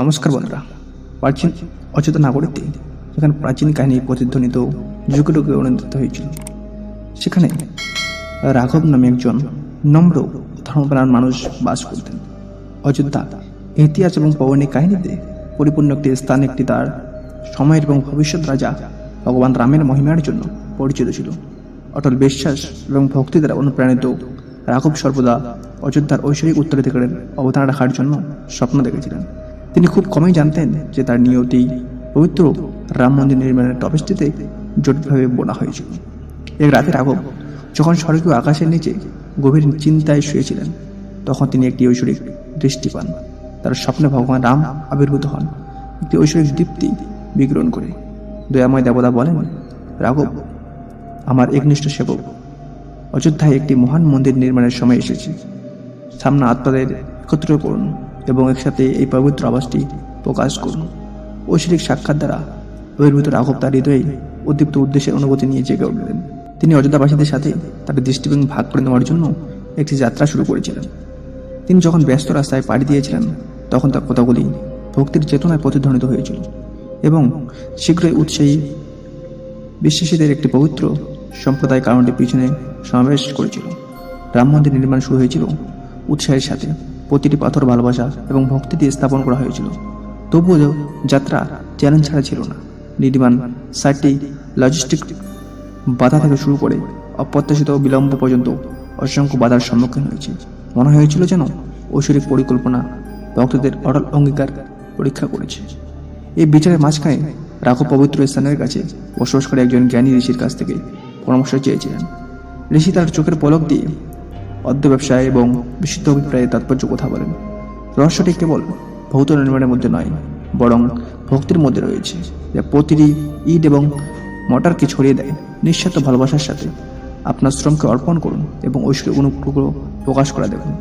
নমস্কার বন্ধুরা, প্রাচীন অচেতন নাগরিকতে যেখানে প্রাচীন কাহিনী প্রতিধ্বনিত যুগে যুগে অনুদিত হয়েছিল। সেখানে রাঘব নামে একজন নম্র ধর্মপ্রাণ মানুষ বাস করতেন। অযোধ্যা ইতিহাস এবং পৌরাণিক কাহিনীতে পরিপূর্ণ একটি স্থান, একটি তার সময়ের এবং ভবিষ্যৎ রাজা ভগবান রামের মহিমার জন্য পরিচিত ছিল। অটল বিশ্বাস এবং ভক্তি দ্বারা অনুপ্রাণিত রাঘব সর্বদা অযোধ্যার ঐশ্বরিক উত্তরাধিকারের অবদান রাখার জন্য স্বপ্ন দেখেছিলেন। তিনি খুব কমই জানতেন যে তার নিয়তি পবিত্র রাম মন্দির নির্মাণের টপেস্টিতে জটিলভাবে বোনা হয়েছিল। এক রাতে রাঘব যখন স্বর্গীয় আকাশের নিচে গভীর চিন্তায় শুয়েছিলেন, তখন তিনি একটি ঐশ্বরিক দৃষ্টি পান। তার স্বপ্নে ভগবান রাম আবির্ভূত হন। একটি ঐশ্বরিক দীপ্তি বিগ্রহণ করে। দয়াময় দেবতা বলেন, রাঘব, আমার একনিষ্ঠ সেবক, অযোধ্যায় একটি মহান মন্দির নির্মাণের সময় এসেছে। সামনে আত্মাদের একত্র করুন। এবং একসাথে এই পবিত্র আবাসটি প্রকাশ করুন। ঐশ্বরিক সাক্ষাৎ দ্বারা বহির্ভূত রাঘব তার হৃদয়ে উদ্দীপ্ত উদ্দেশ্যের অনুভূতি নিয়ে জেগে উঠলেন। তিনি অযোধ্যাবাসীদের সাথে তার দৃষ্টিভঙ্গি ভাগ করে নেওয়ার জন্য একটি যাত্রা শুরু করেছিলেন। তিনি যখন ব্যস্ত রাস্তায় পাড়ি দিয়েছিলেন, তখন তার কথাগুলি ভক্তির চেতনায় প্রতিধ্বনিত হয়েছিল এবং শীঘ্রই উৎসাহী বিশ্বাসীদের একটি পবিত্র সম্প্রদায় কারণটি পিছনে সমাবেশ করেছিল। রাম মন্দির নির্মাণ শুরু হয়েছিল উৎসাহের সাথে। প্রতিটি পাথর ভালোবাসা এবং ভক্তি দিয়ে স্থাপন করা হয়েছিল। তবুও যাত্রা চ্যালেঞ্জ ছাড়া ছিল না। নির্মাণ সাইটটি লজিস্টিক বাধা থেকে শুরু করে অপ্রত্যাশিত বিলম্ব পর্যন্ত অসংখ্য বাধার সম্মুখীন হয়েছে। মনে হয়েছিল যেন ঐশ্বরিক পরিকল্পনা ভক্তদের অটল অঙ্গীকার পরীক্ষা করেছে। এই বিচারের মাঝখানে রাঘব পবিত্র স্থানের কাছে বসবাস করে একজন জ্ঞানী ঋষির কাছ থেকে পরামর্শ চেয়েছিলেন। ঋষি তার চোখের পলক দিয়ে অর্ধ ব্যবসায় এবং বিশুদ্ধ অভিপ্রায়ে তাৎপর্য কথা বলেন। রহস্যটি কেবল ভৌত নির্মাণের মধ্যে নয়, বরং ভক্তির মধ্যে রয়েছে, যা প্রতিটি ইট এবং মটারকে ছড়িয়ে দেয়। নিঃস্বার্থ ভালোবাসার সাথে আপনার শ্রমকে অর্পণ করুন এবং ঐশ্বরিক অনুগ্রহ প্রকাশ করা দেখুন।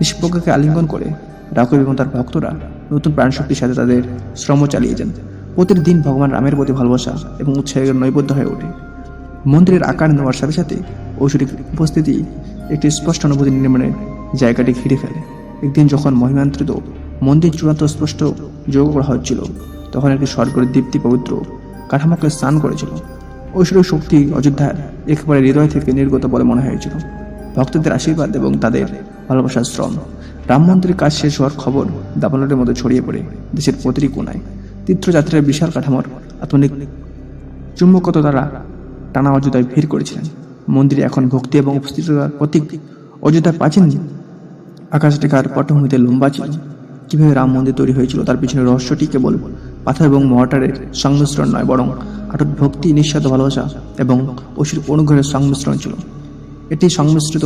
নিষ্পক্ষকে আলিঙ্গন করে রাঘব এবং তার ভক্তরা নতুন প্রাণশক্তির সাথে তাদের শ্রম চালিয়ে যান। প্রতিটি দিন ভগবান রামের প্রতি ভালোবাসা এবং উৎসাহের নৈবদ্য হয়ে ওঠে। মন্দিরের আকার নেওয়ার সাথে সাথে ঐশ্বরিক উপস্থিতি একটি স্পষ্ট অনুভূতি নির্মাণের জায়গাটি ঘিরে ফেলে। একদিন যখন মহিমান্ত্রিত মন্দির চূড়ান্ত স্পষ্ট যোগ করা হচ্ছিল, তখন একটি স্বর্গের দীপ্তি পবিত্র কাঠামোকে স্নান করেছিল। ঐশ্বরিক শক্তি অযোধ্যার একেবারে হৃদয় থেকে নির্গত বলে মনে হয়েছিল। ভক্তদের আশীর্বাদ এবং তাদের ভালোবাসার শ্রম। রাম মন্দিরের কাজ শেষ হওয়ার খবর দাবানলের মতো ছড়িয়ে পড়ে দেশের প্রতিটি কোনায় তীর্থযাত্রার বিশাল কাঠামোর আধুনিক চুম্বকতা দ্বারা টানা অযোধ্যায় ভিড় করেছিলেন। মন্দিরে এখন ভক্তি এবং উপস্থিততার প্রতীক। অযোধ্যার প্রাচীন আকাশরেখার পটভূমিতে লম্বা ছিল। কীভাবে রাম মন্দির তৈরি হয়েছিল তার পিছনে রহস্যটি কেবল পাথর এবং মর্টারের সংমিশ্রণ নয়, বরং আটক ভক্তি, নিঃস্বার্থ ভালোবাসা এবং অসুর অনুগ্রহের সংমিশ্রণ ছিল। এটি সংমিশ্রিত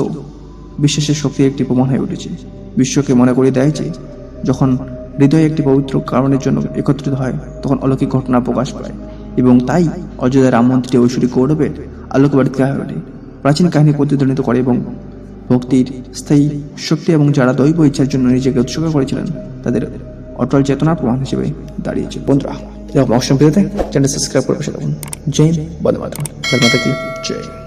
বিশ্বাসের শক্তির একটি প্রমাণ হয়ে উঠেছে। বিশ্বকে মনে করিয়ে দেয় যে, যখন হৃদয়ে একটি পবিত্র কারণের জন্য একত্রিত হয়, তখন অলৌকিক ঘটনা প্রকাশ পায় এবং তাই অযোধ্যা রাম মন্দিরটি ঐশ্বরিক গৌরবের আলোকবাড়িত হয়ে ওঠে। প্রাচীন কাহিনী প্রতিধ্বনিত করে এবং ভক্তির স্থায়ী শক্তি এবং যারা দৈব ইচ্ছার জন্য নিজেকে উৎসর্গ করেছিলেন, তাদের অটল চেতনার প্রমাণ হিসেবে দাঁড়িয়েছে। বন্ধুরা, এরকম পেতে চ্যানেল সাবস্ক্রাইব করে বসে জয় বন্দে মাতরম। কি? জয়।